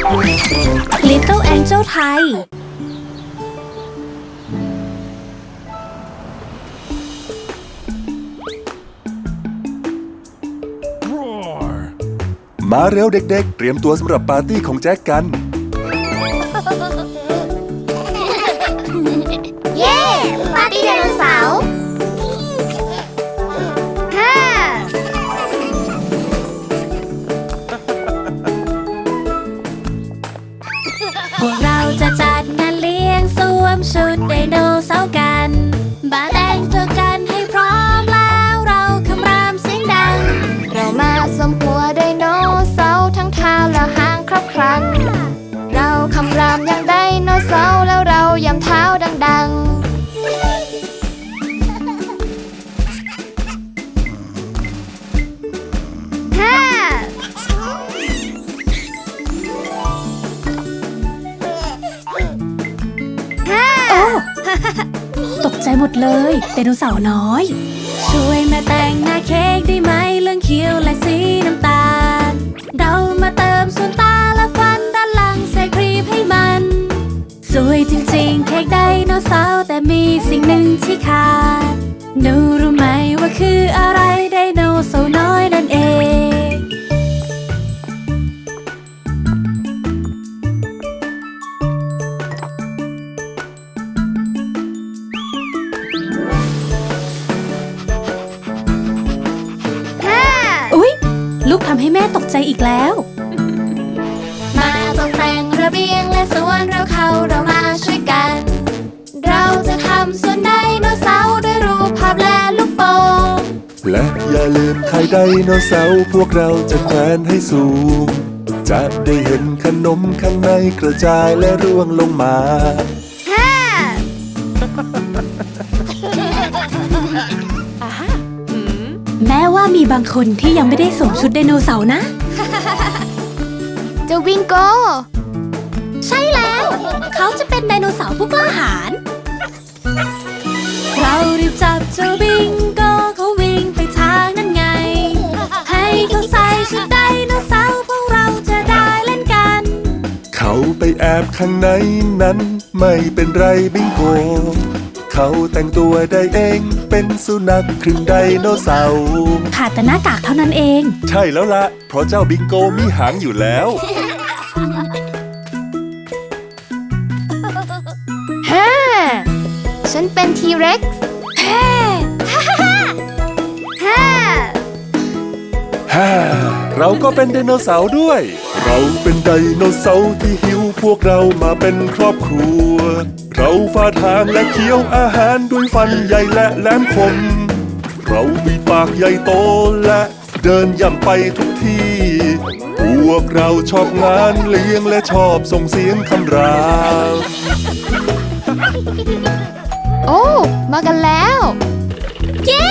Little Angel ไทย มาเร็วเด็กๆ เตรียมตัวสำหรับปาร์ตี้ของแจ็คกัน เย้ ปาร์ตี้ไดโนเสาร์ จะจัดงานเลี้ยงสวมชุดไดโนเสาร์กัน ใจหมดเลยไดโนเสาร์น้อย ช่วยแม่แต่งหน้าเค้กได้ไหมเรื่องเขียวและสีน้ำตาล ลูกทำให้แม่ตกใจอีกแล้ว มาตกแต่งระเบียงและสวนเราเข้าเรามาช่วยกัน เราจะทำสวนไดโนเสาร์ด้วยรูปภาพและลูกโป่งและอย่าลืมไข่ไดโนเสาร์พวกเราจะแขวนให้สูง จะได้เห็นขนมข้างในกระจายและร่วงลงมาฮ่า ว่ามีบางคนที่ยังไม่ได้สวมชุดไดโนเสาร์นะ เจ้าวิงโก ใช่แล้ว เขาจะเป็นไดโนเสาร์ผู้กล้าหาญเรารีบจับเจ้าบิงโกเขาวิ่งไปทางนั้นไง ให้เขาใส่ชุดไดโนเสาร์พวกเราจะได้เล่นกัน เขาไปแอบข้างในนั้น ไม่เป็นไรบิงโก เขาแต่งตัวได้เอง เป็นสุนัขครึ่งไดโนเสาร์ขาดแต่หน้ากากเท่านั้นเอง ใช่แล้วละเพราะเจ้าบิงโกมีหางอยู่แล้ว ฮ่าฉันเป็นทีเร็กซ์ เราก็เป็นไดโนเสาร์ด้วย เราเป็นไดโนเสาร์ที่หิวพวกเรามาเป็นครอบครัว เราฟาทางและเคี้ยวอาหารด้วยฟันใหญ่และแหลมคม เรามีปากใหญ่โตและเดินย่ำไปทุกที่ พวกเราชอบงานเลี้ยงและชอบส่งเสียงคำรามโอ้ มากันแล้ว เย้